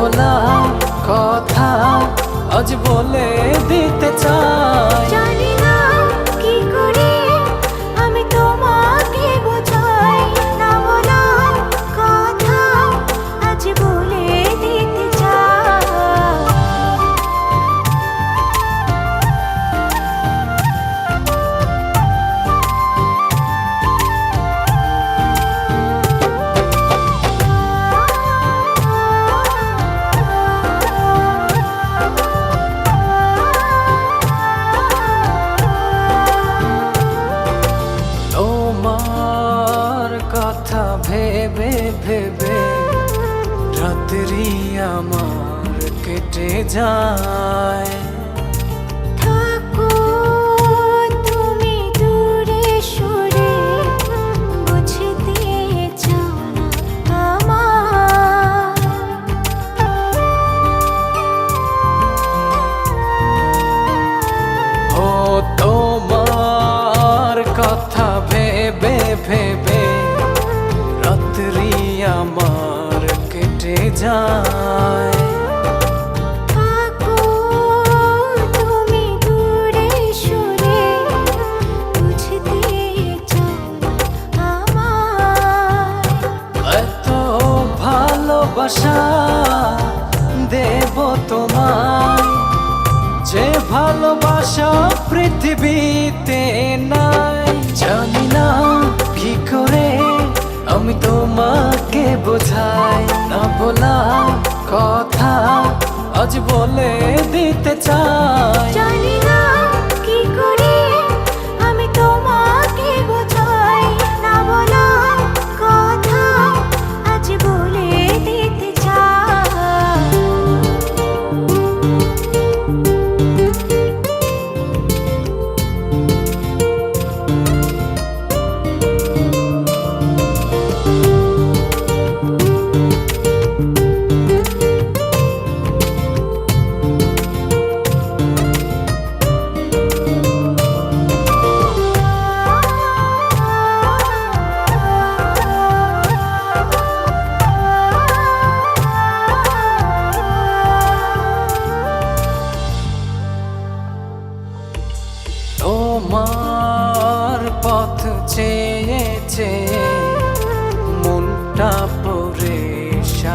ভোলা কথা আজ বলে রাত্রি আমার কেটে যায়। যায়। এত ভালোবাসা দেব তোমায়। যে ভালোবাসা পৃথিবীতে নাই। জানি না কি করে আমি তোমাকে বোঝাই না বলা কথা আজ বলে দিতে চাই। না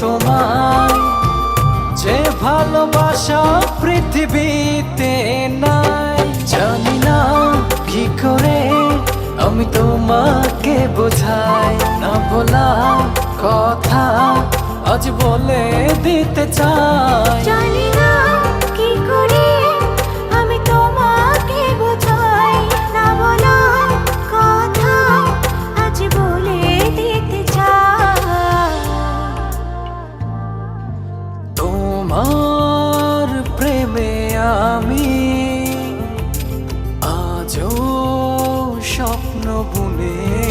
তোমায়। যে ভালোবাসা পৃথিবীতে নাই, জানি না কি করে আমি তোমাকে বোঝাই। না বলা কথা আজ বলে দিতে চাই। জানি বনে